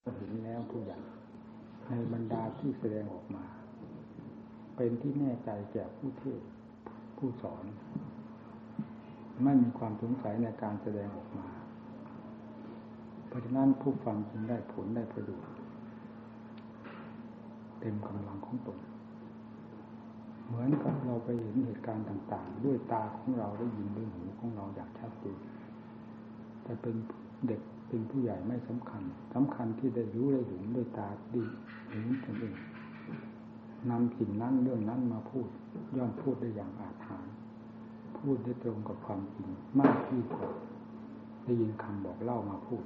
เห็นแล้วทุกอย่างในบรรดาที่แสดงออกมา เป็นที่แน่ใจแก่ผู้เทศผู้สอน ไม่มีความสงสัยในการแสดงออกมา เพราะฉะนั้นผู้ฟังจึงได้ผลได้ประโยชน์เต็มกำลังของตน เหมือนกับเราไปเห็นเหตุการณ์ต่าง ๆ ด้วยตาของเราได้ยินด้วยหูของเราอย่างชัดเจนแต่เป็นเด็ก เป็นผู้ใหญ่ไม่สำคัญสำคัญที่ได้รู้ได้เห็นด้วยตาดีเห็นตนเองนำสิ่งนั้นเรื่องนั้นมาพูด ย่อมพูดได้อย่างอาถรรพ์พูดได้ตรงกับความจริงมากที่กว่าได้ยินคำบอกเล่ามาพูด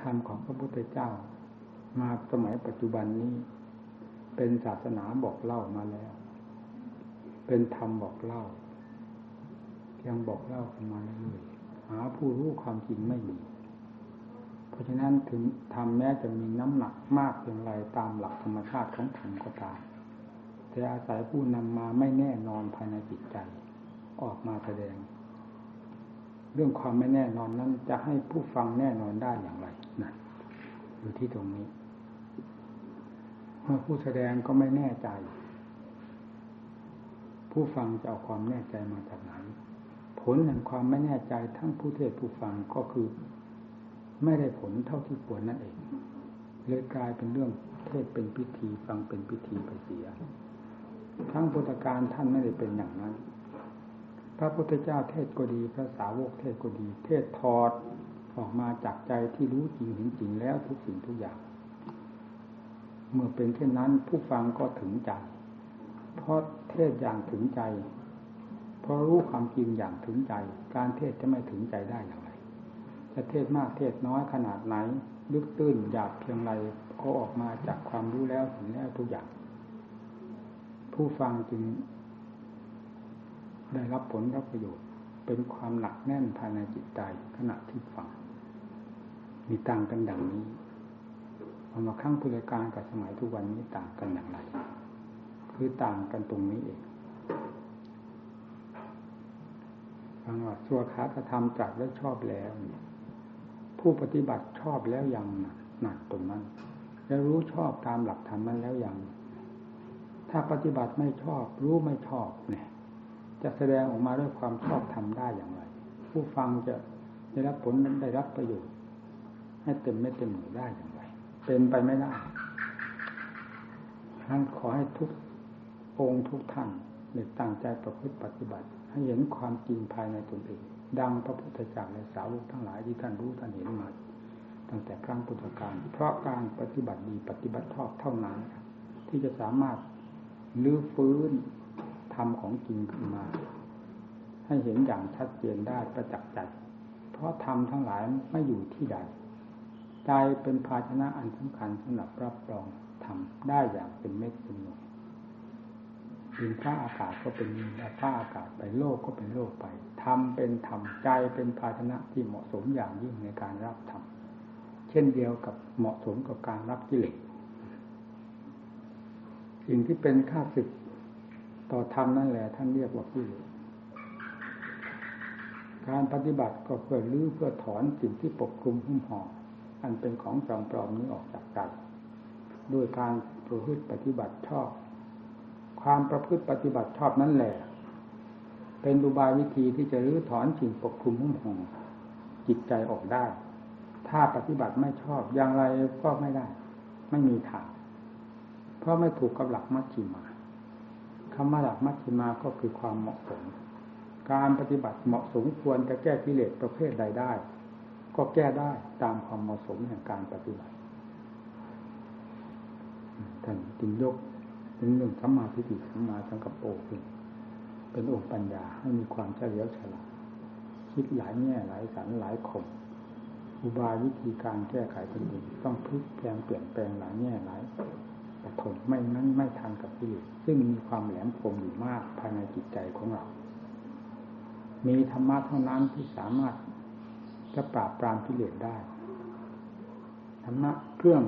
ธรรมของพระพุทธเจ้า มาสมัยปัจจุบันนี้ เป็นศาสนาบอกเล่ามาแล้ว เป็นธรรมบอกเล่ายังบอกเล่ากันมาเรื่อยหาผู้รู้ความจริงไม่มี เพราะฉะนั้นถึงธรรมแม้จะมีน้ำหนักมากเพียงไรตามหลักธรรมชาติของธรรมก็ตาม แต่อาศัยผู้นำมาไม่แน่นอนภายในจิตใจ ออกมาแสดง เรื่องความไม่แน่นอนนั้นจะให้ผู้ฟังแน่นอนได้อย่างไรนะอยู่ที่ตรงนี้เมื่อผู้แสดงก็ไม่แน่ใจ ผู้ฟังจะเอาความแน่ใจมาจากไหนผลแห่งความไม่แน่ใจทั้งผู้เทศผู้ฟังก็คือ ไม่ได้ผลเท่าที่ควรนั่นเอง เลยกลายเป็นเรื่องเทศเป็นพิธีฟังเป็นพิธีไปเสีย ทั้งพุทธการท่านไม่ได้เป็นอย่างนั้น พระพุทธเจ้าเทศก็ดี พระสาวกเทศก็ดี เทศถอดออกมาจากใจที่รู้จริงเห็นจริงแล้วทุกสิ่งทุกอย่าง เมื่อเป็นเช่นนั้นผู้ฟังก็ถึงใจ เพราะเทศอย่างถึงใจ เพราะรู้ความจริงอย่างถึงใจ การเทศจะไม่ถึงใจได้อย่าง จะเทศมากเทศน้อยขนาดไหน ลึกตื้นหยาบเพียงไรก็ออกมาจากความรู้แล้วเห็นแล้วทุกอย่าง ผู้ฟังจึง ได้รับผลรับประโยชน์ เป็นความหนักแน่นภายในจิตใจขณะที่ฟัง มีต่างกันดังนี้พอมาครั้งพุทธการกับสมัยทุกวันนี้ต่างกันอย่างไร คือต่างกันตรงนี้เองฟังว่าสัวขาธรรมจัดและชอบแล้วเนี่ย ผู้ปฏิบัติชอบแล้วยังหนักตรงนั้น แล้วรู้ชอบตามหลักธรรมนั้นแล้วยัง ถ้าปฏิบัติไม่ชอบรู้ไม่ชอบเนี่ยจะแสดงออกมาด้วยความชอบทำได้อย่างไร ผู้ฟังจะได้รับผลนั้นได้รับประโยชน์ ให้เต็มไม่เต็มหน่วยได้อย่างไร เป็นไปไม่ได้ท่านขอให้ทุกองค์ทุกท่านเด็ตั้งใจประพฤติปฏิบัติ ให้เห็นความจริงภายในตนเอง ดังพระพุทธเจ้าและสาวกทั้งหลายที่ท่านรู้ท่านเห็นมาตั้งแต่ครั้งพุทธกาลเพราะการปฏิบัติดีปฏิบัติชอบเท่านั้น ที่จะสามารถลื้อฟื้นธรรมของจริงขึ้นมา ให้เห็นอย่างชัดเจนได้ประจักษ์ใจเพราะธรรมทั้งหลายไม่อยู่ที่ใดใจเป็นภาชนะอันสำคัญสำหรับรับรองธรรมได้อย่างเป็นเม็ดเป็นหน่วย ดินฟ้าอากาศก็เป็นดินฟ้าอากาศไปโลกก็เป็นโลกไปธรรมเป็นธรรมใจเป็นภาชนะที่เหมาะสมอย่างยิ่งในการรับธรรมเช่นเดียวกับเหมาะสมกับการรับกิเลสสิ่งที่เป็นค่าศึกต่อธรรมนั่นแหละท่านเรียกว่ากิเลสการปฏิบัติก็เพื่อลื้อเพื่อถอนสิ่งที่ปกคลุมหุ้มห่ออันเป็นของจอมปลอมนี้ออกจากใจด้วยการประพฤติปฏิบัติชอบ ความประพฤติปฏิบัติชอบนั่นแหละ เป็นดูบายวิธีที่จะรื้อถอนสิ่งปกคลุมหุ้มห่อจิตใจออกได้ ถ้าปฏิบัติไม่ชอบอย่างไรก็ไม่ได้ ไม่มีทางเพราะไม่ถูกกับหลักมัชฌิมาคำว่าหลักมัชฌิมาก็คือความเหมาะสม การปฏิบัติเหมาะสมควรจะแก้กิเลสประเภทใดได้ ก็แก้ได้ตามความเหมาะสมแห่งการปฏิบัติท่านจึงยก ถึงหนึ่งสัมมาทิฏฐิสัมมาสังกัปโปขึ้นเป็นองค์ปัญญาให้มีความเฉลียวฉลาดคิดหลายแง่หลายสันหลายคมอุบายวิธีการแก้ไขตนเองต้องพลิกแปลงเปลี่ยนแปลงหลายแง่หลายแต่ทนไม่นั้นไม่ทันกับกิเลสซึ่งมีความแหลมคมอยู่มากภายในจิตใจของเรา มีธรรมะเท่านั้นที่สามารถจะปราบปรามกิเลสได้ธรรมะเครื่อง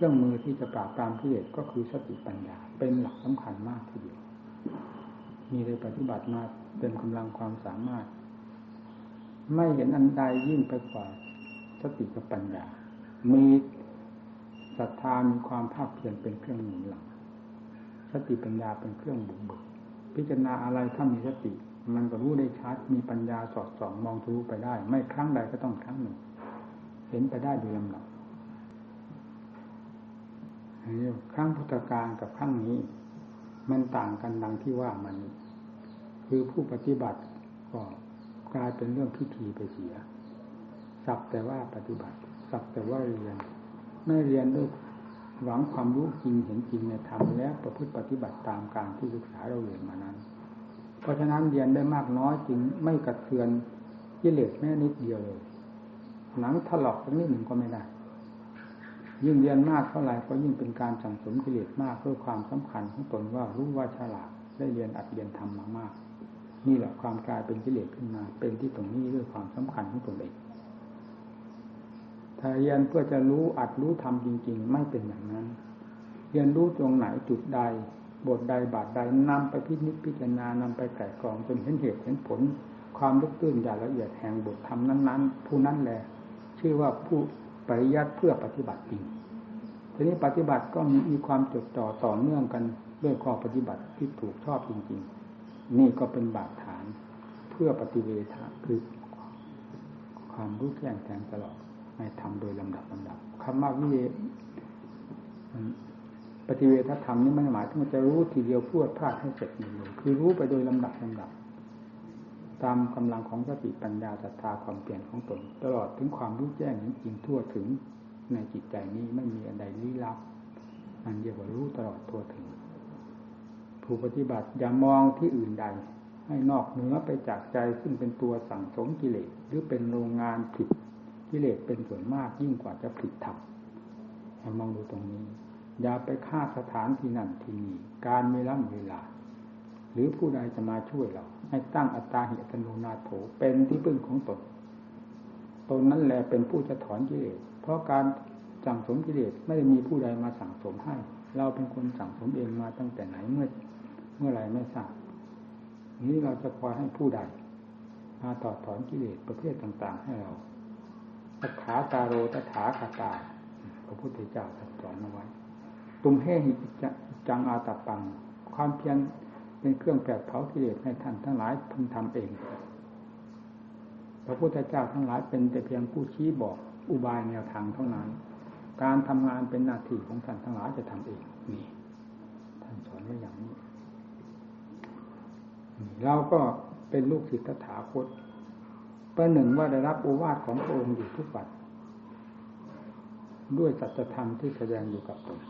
เครื่องมือที่จะปราบปรามกิเลสก็คือสติปัญญา เป็นหลักสำคัญมากทีเดียวมีได้ปฏิบัติมาเต็มกำลังความสามารถ ไม่เห็นอันใดยิ่งไปกว่าสติกับปัญญา มีศรัทธามีความภาคเพียรเป็นเครื่องหนุนหลัง สติปัญญาเป็นเครื่องบุกเบิกพิจารณาอะไรถ้ามีสติ มันก็รู้ได้ชัด มีปัญญาสอดส่องมองทะลุไปได้ ไม่ครั้งใดก็ต้องครั้งหนึ่ง เห็นไปได้โดยลำดับ ครั้งพุทธกาลกับครั้งนี้ มันต่างกันดังที่ว่ามัน คือผู้ปฏิบัติก็กลายเป็นเรื่องพิธีไปเสีย สักแต่ว่าปฏิบัติ สักแต่ว่าเรียน ไม่เรียนด้วยหวังความรู้จริงเห็นจริงในธรรมและประพฤติปฏิบัติตามการที่ศึกษาเราเรียนมานั้น เพราะฉะนั้นเรียนได้มากน้อยจึงไม่กระเทือนกิเลสแม้นิดเดียวเลยหนังถลอกสักนิดหนึ่งก็ไม่ได้ ยิ่งเรียนมากเท่าไหร่ก็ยิ่งเป็นการสั่งสมกิเลสมากเพื่อความสำคัญของตนว่ารู้ว่าฉลาดได้เรียนอัดเรียนทำมามาก นี่แหละความกลายเป็นกิเลสขึ้นมา เป็นที่ตรงนี้ด้วยความสำคัญของตนเองถ้าเรียนเพื่อจะรู้อัดรู้ทำจริง ๆ ไม่เป็นอย่างนั้น เรียนรู้ตรงไหนจุดใด บทใดบาทใดนำไปพิจิตพิจารณานำไปไก่กรองจนเห็นเหตุเห็นผล ความลึกตื้นอย่างละเอียดแห่งบทธรรมนั้น ๆ ผู้นั้นแหละชื่อว่าผู้ ปริยัติเพื่อปฏิบัติจริงทีนี้ปฏิบัติก็มีความจดจ่อต่อเนื่องกันด้วยข้อปฏิบัติที่ถูกชอบจริง ๆ นี่ก็เป็นบาดฐานเพื่อปฏิเวทะคือความรู้แจ้งแทงตลอดให้ทำโดยลำดับลำดับคำว่าวิเวปฏิเวทธรรมนี่ไม่หมายถึงมันจะรู้ทีเดียวพูดพลาดให้เสร็จเลยคือรู้ไปโดยลำดับลำดับ ตามกำลังของสติปัญญาศรัทธาความเปลี่ยนของตน ตลอดถึงความรู้แจ้งจริงทั่วถึงในจิตใจนี้ไม่มีอะไรลี้ลับมันเรียกว่รู้ตลอดทั่วถึง ผู้ปฏิบัติอย่ามองที่อื่นใด ให้นอกเหนือไปจากใจซึ่งเป็นตัวสั่งสมกิเลสหรือเป็นโรงงานผิดกิเลสเป็นส่วนมากยิ่งกว่าจะผิดธรรมให้มองดูตรงนี้ อย่าไปฆ่าสถานที่นั่นที่นี่การไม่ล่ำเวลา หรือผู้ใดจะมาช่วยเรา ให้ตั้งอัตตาหิตโนนาโถเป็นที่พึ่งของตนตนนั้นแหละเป็นผู้จะถอนกิเลสเพราะการสั่งสมกิเลสไม่ได้มีผู้ใดมาสั่งสมให้ เราเป็นคนสั่งสมเองมาตั้งแต่ไหนเมื่อเมื่อไรไม่ทราบนี้เราจะคอยให้ผู้ใด มาต่อถอนกิเลสประเภทต่าง ๆ ให้เราตถาตาโรตถาคาตาพระพุทธเจ้าตรัสสอนเอาไว้ ตุมเฮหิจังอาตปัง ความเพียร เป็นเครื่องแผดเผากิเลสให้ท่านทั้งหลายพึงทำเอง พระพุทธเจ้าทั้งหลายเป็นแต่เพียงผู้ชี้บอกอุบายแนวทางเท่านั้น การทำงานเป็นหน้าที่ของท่านทั้งหลายจะทำเองนี่ท่านสอนไว้อย่างนี้เราก็เป็นลูกศิษย์ตถาคตประหนึ่งว่าได้รับโอวาทของพระองค์อยู่ทุกวันด้วยสัจธรรมที่แสดงอยู่กับตน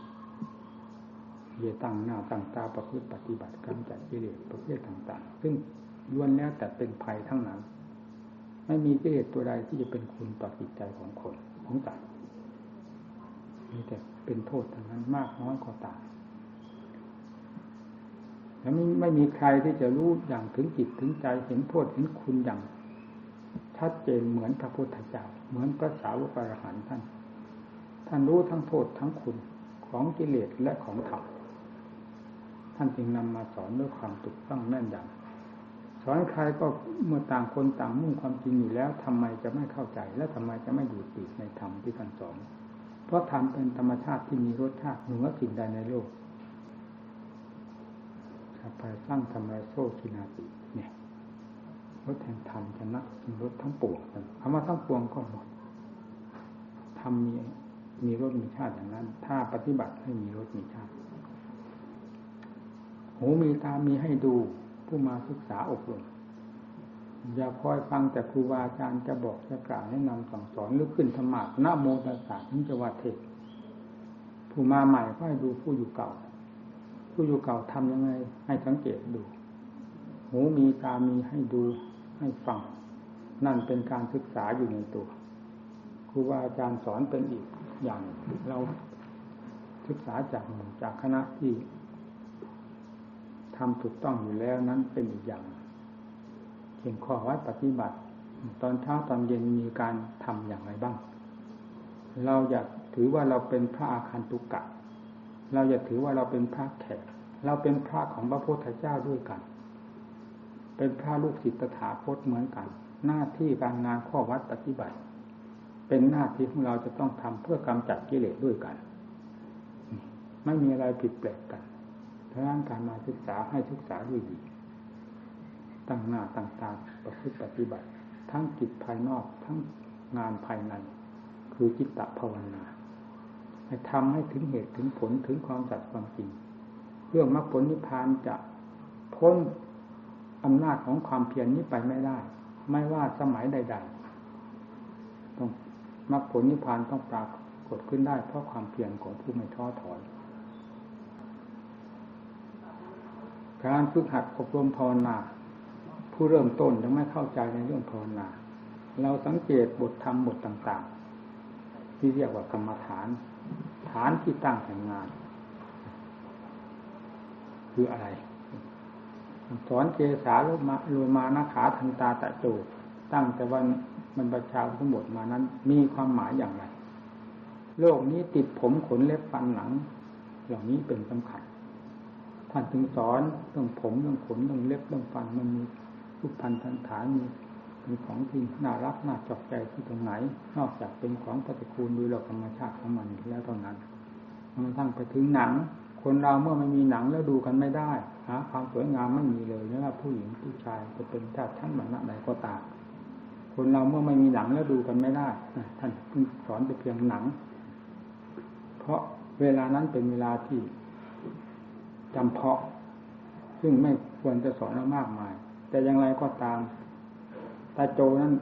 เยตั้งหน้าตั้งตาประพฤติปฏิบัติกำจัดกิเลสประเภทต่างๆ ซึ่งล้วนแล้วแต่เป็นภัยทั้งนั้น ไม่มีกิเลสตัวใดที่จะเป็นคุณต่อจิตใจของคนของสัตว์มีแต่เป็นโทษทั้งนั้นมากน้อยก็ตามแล้วไม่ไม่มีใครที่จะรู้อย่างถึงจิตถึงใจเห็นโทษเห็นคุณอย่างชัดเจนเหมือนพระพุทธเจ้าเหมือนพระสาวกอรหันท่าน ท่านรู้ทั้งโทษทั้งคุณของกิเลสและของธรรมานจึงนำมาสอนด้วยความถูกต้องแน่นยำสอนใครก็เมื่อต่างคนต่างมุ่งความจริงอยู่แล้วทำไมจะไม่เข้าใจ และทำไมจะไม่อยู่ติดในธรรมที่ท่านสอน เพราะธรรมเป็นธรรมชาติที่มีรสชาติเหนือสิ่งใดในโลกสัพพสร้างธรรมะโซชินาติเนี่ยรถแห่งธรรมชนะรถทั้งปวงคำว่าทั้งปวงก็หมดธรรมมีมีรถมีชาติอย่างนั้น ถ้าปฏิบัติให้มีรถมีชาติ หูมีตามีให้ดูผู้มาศึกษาอบรมอย่าคอยฟังแต่ครูบาอาจารย์จะบอกจะกล่าวแนะนำสั่งสอนหรือขึ้นธรรมะหน้าโมตัสสะถึงจะว่าเทศผู้มาใหม่ก็ให้ดูผู้อยู่เก่า ผู้อยู่เก่าทำยังไง ให้สังเกตดู หูมีตามีให้ดูให้ฟัง นั่นเป็นการศึกษาอยู่ในตัวครูบาอาจารย์สอนเป็นอีกอย่าง เราศึกษาจากหมู่จากคณะที่ ทำถูกต้องอยู่แล้วนั้นเป็นอีกอย่างเห็นข้อวัดปฏิบัติ ตอนเช้าตอนเย็นมีการทำอย่างไรบ้าง เราอยากถือว่าเราเป็นพระอาคันตุกะ เราอยากถือว่าเราเป็นพระแขก เราเป็นพระของพระพุทธเจ้าด้วยกัน เป็นพระลูกศิษย์ตถาคตเหมือนกัน หน้าที่การงานข้อวัดปฏิบัติ เป็นหน้าที่ของเราจะต้องทำเพื่อกำจัดกิเลสด้วยกัน ไม่มีอะไรผิดแปลกกัน เพราะนั้นการมาศึกษาให้ศึกษาด้วยดี ตั้งหน้าตั้งตาประพฤติปฏิบัติ ทั้งจิตภายนอกทั้งงานภายใน คือจิตตภาวนาให้ทำให้ถึงเหตุถึงผลถึงความสัตย์ความจริง เรื่องมรรคผลนิพพานจะพ้นอำนาจของความเพียรนี้ไปไม่ได้ ไม่ว่าสมัยใด ๆ ต้องมรรคผลนิพพานต้องปรากฏขึ้นได้เพราะความเพียรของผู้ไม่ท้อถอย การฝึกหัดอบรมภาวนา ผู้เริ่มต้นยังไม่เข้าใจในเรื่องภาวนา เราสังเกตบทธรรมบทต่างๆ ที่เรียกว่ากรรมฐาน ฐานที่ตั้งแห่งงาน คืออะไรสอนเกสาลุมาลุมานาขาทันตาตะโจตั้งแต่วันมันประชาทั้งหมดมานั้น มีความหมายอย่างไร โลกนี้ติดผมขนเล็บฟันหนัง เหล่านี้เป็นสำคัญ ท่านถึงสอนเรื่องผมเรื่องขนเรื่องเล็บเรื่องฟันมันมีรูปพันธันฐานมีเป็นของที่น่ารักน่าจอกใจที่ตรงไหน นอกจากเป็นของปฏิคูลโดยหลักธรรมชาติของมันแล้วเท่านั้นมันทั้งไปถึงหนัง คนเราเมื่อไม่มีหนังแล้วดูกันไม่ได้หาความสวยงามไม่มีเลยไม่ว่าผู้หญิงผู้ชายจะเป็นชาติชั้นวรรณะใดก็ตามคนเราเมื่อไม่มีหนังแล้วดูกันไม่ได้ท่านสอนแต่เพียงหนัง เพราะเวลานั้นเป็นเวลาที่ จำเพาะ ซึ่งไม่ควรจะสอนมากมาย แต่อย่างไรก็ตามตาโจนั้น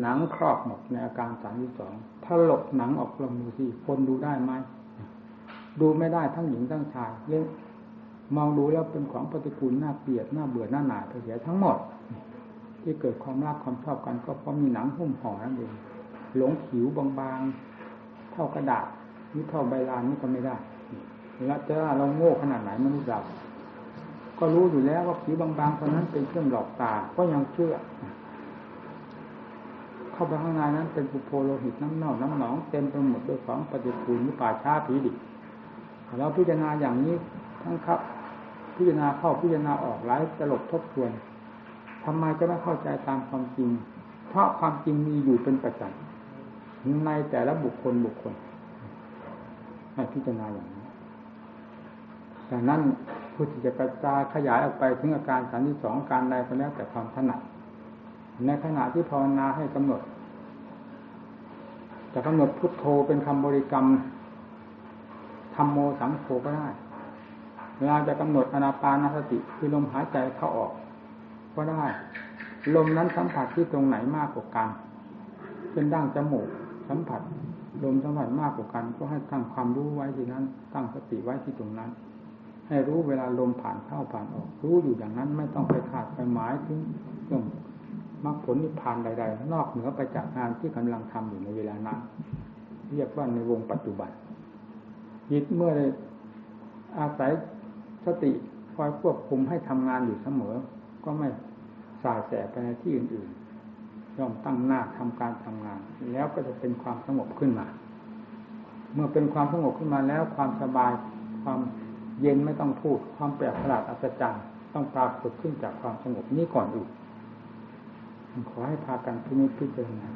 หนังครอบหมดในอาการสามที่สองถ้าหลบหนังออกลงดูสิคนดูได้ไหมดูไม่ได้ทั้งหญิงทั้งชายเล่มองดูแล้วเป็นของปฏิกูลน่าเกลียดน่าเบื่อหน้าหนาไปเสียทั้งหมด ที่เกิดความรักความชอบกัน ก็เพราะมีหนังหุ้มห่อนั่นเองหลงผิวบางๆ เท่ากระดาษนี่เท่าใบลานนี่ก็ไม่ได้ แล้วจะเราโง่ขนาดไหนมนุษย์เรา ก็รู้อยู่แล้วว่าผิวบางๆเท่านั้นเป็นเครื่องหลอกตา ก็ยังเชื่อ เข้าไปข้างในนั้น เป็นปุโพโลหิตน้ำเน่าน้ำหนองเต็มไปหมดด้วยของปฏิกูลนี่ป่าช้าผีดิบเราพิจารณาอย่างนี้ทั้งครับ พิจารณาเข้าพิจารณาออกหลายตลบทบทวนทำไมจะไม่เข้าใจตามความจริง เพราะความจริงมีอยู่เป็นประจำในแต่ละบุคคลบุคคลให้พิจารณาอย่าง นี้ดังนั้นผู้ที่จะกระจายขยายออกไปถึงอาการสันที่สองการใดก็แล้วแต่ความถนัดในขณะที่ภาวนาให้กำหนดจะกำหนดพุทโธเป็นคำบริกรรมธรรมโมสังโฆก็ได้ เวลาจะกำหนดอนาปานสติคือลมหายใจเข้าออก ก็ได้ ลมนั้นสัมผัสที่ตรงไหนมากกว่ากันเป็นดั้งจมูกสัมผัสลมสัมผัสมากกว่ากัน ก็ให้ตั้งความรู้ไว้ที่นั้น ตั้งสติไว้ที่ตรงนั้น ให้รู้เวลาลมผ่านเข้าผ่านออก รู้อยู่อย่างนั้นไม่ต้องไปขาดไปหมายถึงเรื่องมรรคผลนิพพานใด ๆ นอกเหนือไปจากงานที่กำลังทำอยู่ในเวลานั้นเรียกว่าในวงปัจจุบันจิตเมื่ออาศัยสติคอยควบคุมให้ทำงานอยู่เสมอ ก็ไม่สายแสไปในที่อื่นๆย่อมตั้งหน้าทำการทำงาน แล้วก็จะเป็นความสงบขึ้นมา เมื่อเป็นความสงบขึ้นมาแล้วความสบายความ เย็นไม่ต้องพูดความแปลกประหลาดอัศจรรย์ต้องปรากฏขึ้นจากความสงบนี้ก่อนอื่นขอให้พากันพิจิตพิจารณา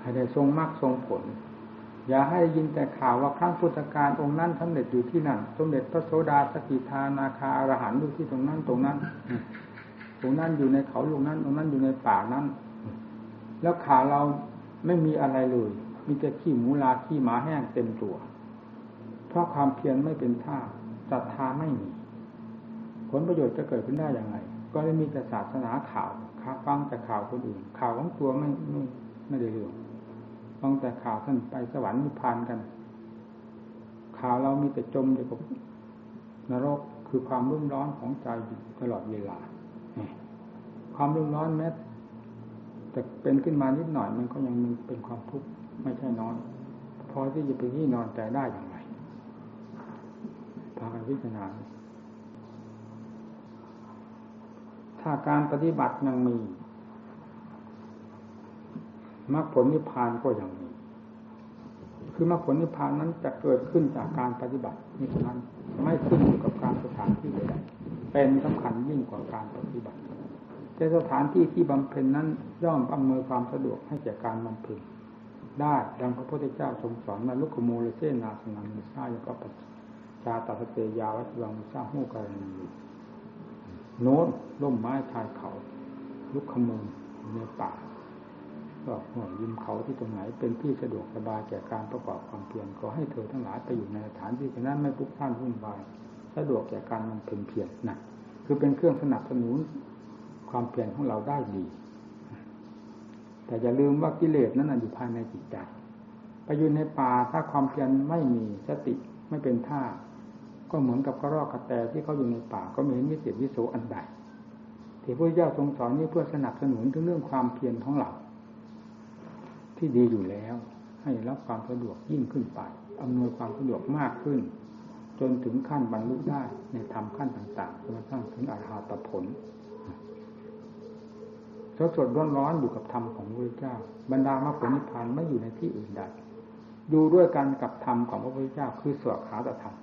ให้ได้ทรงมรรคทรงผล อย่าให้ยินแต่ข่าวว่าครั้งพุทธการองค์นั้นสำเร็จอยู่ที่นั่นสมเด็จพระโสดาสกิทานาคาอรหันต์อยู่ที่ตรงนั้นตรงนั้นตรงนั้นอยู่ในเขาลูกนั้นตรงนั้นอยู่ในป่านั้น แล้วขาเราไม่มีอะไรเลย มีแต่ขี้หมูลาขี้หมาแห้งเต็มตัว เพราะความเพียรไม่เป็นท่าศรัทธาไม่มี ผลประโยชน์จะเกิดขึ้นได้อย่างไร ก็ได้มีแต่ศาสนาข่าวข่าวฟังแต่ข่าวคนอื่น ข่าวของตัวไม่ไม่ไม่ได้เรื่องฟังแต่ข่าวท่านไปสวรรค์นิพพานกัน ข่าวเรามีแต่จมอยู่กับนรกคือความรุ่มร้อนของใจตลอดเวลา ความรุ่มร้อนแม้แต่เป็นขึ้นมานิดหน่อยมันก็ยังมีเป็นความทุกข์ไม่ใช่นอนพอที่จะไปที่นอนใจได้อย่าง พากันพิจารณาถ้าการปฏิบัติยังมีมรรคผลนิพพานก็ย่างนี้คือมรรคผลนิพพานนั้นจะเกิดขึ้นจากการปฏิบัตินี้เท่านั้นไม่ขึ้นอยู่กับการสถานที่ใดเป็นสำคัญยิ่งกว่าการปฏิบัติแต่สถานที่ที่บำเพ็ญนั้นย่อมอำนวยความสะดวกให้แก่การบำเพ็ญได้ดังพระพุทธเจ้าทรงสอนมาลุกขโมเลเซนาสนังมิซายก็ปัจ ชาตาสเตยาวัตวังสร้างหูกรณีโน้นล่มไม้ชายเขา ลุกขโมงในป่าก็หัวยิมเขาที่ตรงไหน เป็นที่สะดวกสบายแก่การประกอบความเพียรขอให้เธอทั้งหลายไปอยู่ในสถานที่นั้นไม่พุกพ่านวุ่นวายสะดวกแก่การมันเพ็ญเพียรนะคือเป็นเครื่องสนับสนุนความเพียรของเราได้ดี แต่อย่าลืมว่ากิเลสนั้นอยู่ภายในจิตใจไปอยู่ในป่าถ้าความเพียรไม่มีสติไม่เป็นท่า ก็เหมือนกับกระรอกกระแตที่เขาอยู่ในป่าก็ไม่เห็นวิเศษวิโสอันใดที่พระเจ้าทรงสอนนี้เพื่อสนับสนุนถึงเรื่องความเพียรของเรา ที่ดีอยู่แล้ว ให้รับความสะดวกยิ่งขึ้นไปอำนวยความสะดวกมากขึ้น จนถึงขั้นบรรลุได้ในธรรมขั้นต่างๆจนกระทั่งถึงอาหาตผลสดสดร้อนๆอยู่กับธรรมของพระเจ้า บรรดามรรคผลนิพพานไม่อยู่ในที่อื่นใดอยู่ด้วยกันกับธรรมของพระพุทธเจ้าคือสวดขาตธรรม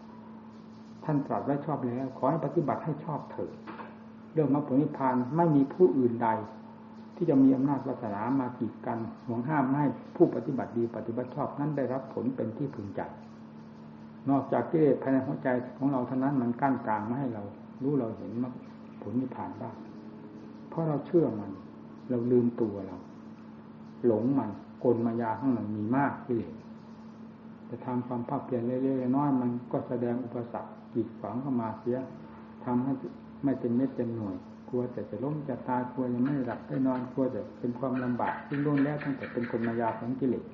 ท่านตรัสไว้ชอบแล้ว ขอให้ปฏิบัติให้ชอบเถิดเรื่องมรรคผลนิพพานไม่มีผู้อื่นใด ที่จะมีอำนาจวาสนามากีดกันห่วงห้ามให้ผู้ปฏิบัติดีปฏิบัติชอบนั้นได้รับผลเป็นที่พึงใจนอกจากกิเลสภายในหัวใจของเราเท่านั้นมันกั้นกลางไม่ให้เรา รู้เราเห็นมรรคผลนิพพานบ้างเพราะเราเชื่อมัน เราลืมตัวเรา หลงมันกลมายาข้างหลังมีมากกิเลส จะทำความภาคเปลี่ยนเรื่อยๆน้อยมันก็แสดงอุปสรรคกีดขวางเข้ามาเสียทำให้ไม่เต็มเม็ดเต็มหน่วย กลัวแต่จะล้มจะตายกลัวยังไม่หลับได้นอนกลัวจะเป็นความลำบากซึ่งล้นแล้วตั้งแต่เป็นคนมายาของกิเลส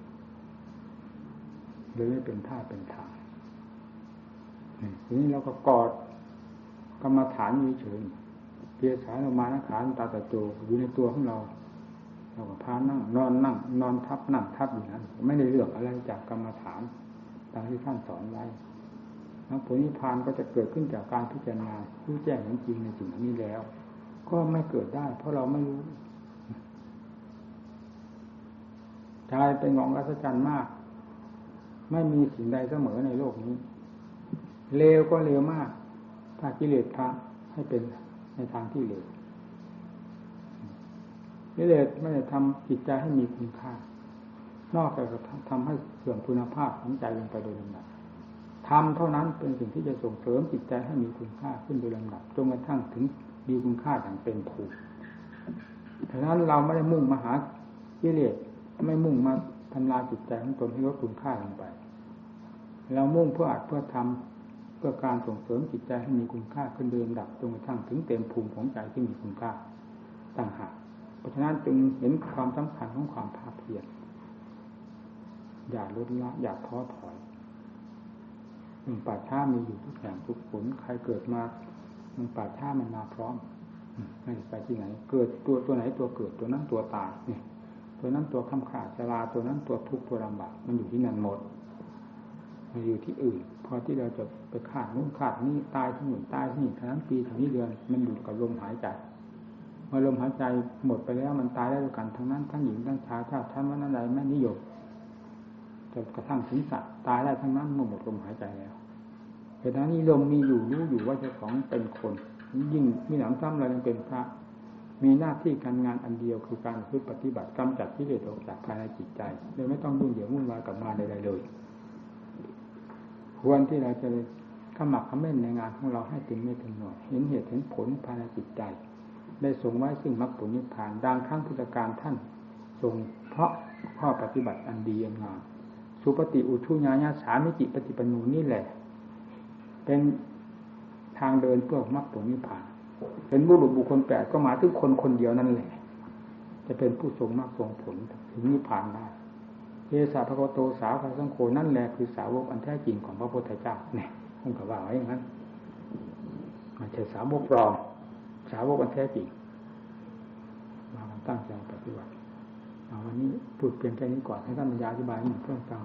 เลยไม่เป็นท่าเป็นทางทีนี้เราก็กอดกรรมฐานอยู่เฉยเพียสายออกมานะขาตาตะโจอยู่ในตัวของเรา เราก็พานั่ง นอนนั่ง นอนทับนั่งทับอยู่นั้นไม่ได้เลือกอะไรจากกรรมฐานตามที่ท่านสอนไว้แล้วผลนิพพานก็จะเกิดขึ้นจากการพิจารณารู้แจ้งจริงในสิ่งนี้แล้ว ก็ไม่เกิดได้ เพราะเราไม่รู้ชายเป็นงองรัศจรรย์มาก ไม่มีสิ่งใดเสมอในโลกนี้เลวก็เลวมาก ถ้ากิเลสพาให้เป็นในทางที่เลว กิเลสไม่ได้ทำจิตใจให้มีคุณค่า นอกจากจะทำให้เสื่อมคุณภาพของใจลงไปโดยลำดับทำเท่านั้นเป็นสิ่งที่จะส่งเสริมจิตใจให้มีคุณค่าขึ้นโดยลำดับจนกระทั่งถึงมีคุณค่าอย่างเป็นภูมิฉะนั้นเราไม่ได้มุ่งมาหากิเลสไม่มุ่งมาทำลายจิตใจของตนให้ลดคุณค่าลงไป เรามุ่งเพื่ออัดเพื่อทำเพื่อการส่งเสริมจิตใจให้มีคุณค่าขึ้นเดิมดับจนกระทั่งถึงเต็มภูมิของใจที่มีคุณค่าต่างหาก เพราะฉะนั้นจึงเห็นความสำคัญของความภาคเพียรอย่าลดละอย่าท้อถอยมันป่าช้ามีอยู่ทุกแห่งทุกผลใครเกิดมามันป่าช้ามันมาพร้อมไม่ไปที่ไหน เกิดตัวตัวไหนตัวเกิดตัวนั้นตัวตายเนี่ยตัวนั้นตัวคำขาดชราตัวนั้นตัวทุกข์ตัวลำบากมันอยู่ที่นั่นหมดมันอยู่ที่อื่นพอที่เราจะไปขาดนู่นขาดนี่ตายที่หนุนตายที่นี่ทั้งปีทั้งนี้เดือน มันอยู่กับลมหายใจ มื่อลมหายใจหมดไปแล้วมันตายได้ด้วยกันทั้งนั้นทั้งหญิงทั้งชายชาติท่านวันใดไม่นิยมจนกระทั่งถึงสัตว์ตายได้ทั้งนั้นเมื่อหมดลมหายใจแล้วเหตุนั้นนิยมมีอยู่รู้อยู่ว่าเจ้าของเป็นคน ยิ่งมีหนังซ้ำเรายังเป็นพระ มีหน้าที่การงานอันเดียวคือการพึ่ปฏิบัติกำจัดที่เลสออกจากภายในจิตใจโดยไม่ต้องยุ่งเหยิงวุ่นวายกับงานใดๆเลย ควรที่เราจะขมักขม้นในงานของเราให้ถึงไม่ถึงหน่อยเห็นเหตุเห็นผลภายในจิตใจ ได้ทรงไว้ซึ่งมรรคผลนิพพานดังครั้งพุทธการท่านทรงเพราะข้อปฏิบัติอันดีอันงามสุปฏิอุทุญาญาสามิจิปฏิปนูนี่แหละ เป็นทางเดินเพื่อมรรคผลนิพพาน เป็นบุรุษบุคคลแปดก็มาถึงคนคนเดียวนั่นแหละ จะเป็นผู้ทรงมรรคทรงผลถึงนิพพานได้เยสาพระโกโตสาวพระสังโฆนั่นแหละคือสาวกอันแท้จริงของพระพุทธเจ้าเนี่ยคงกับว่าไว้อย่างนั้นมันใช่สาวกปลอม สาวกมันแท้จริงมาตั้งใจปฏิบัติวันนี้พูดเพียงแค่นี้ก่อนให้ท่านบรรยายอธิบายหนึ่งเพื่อฟัง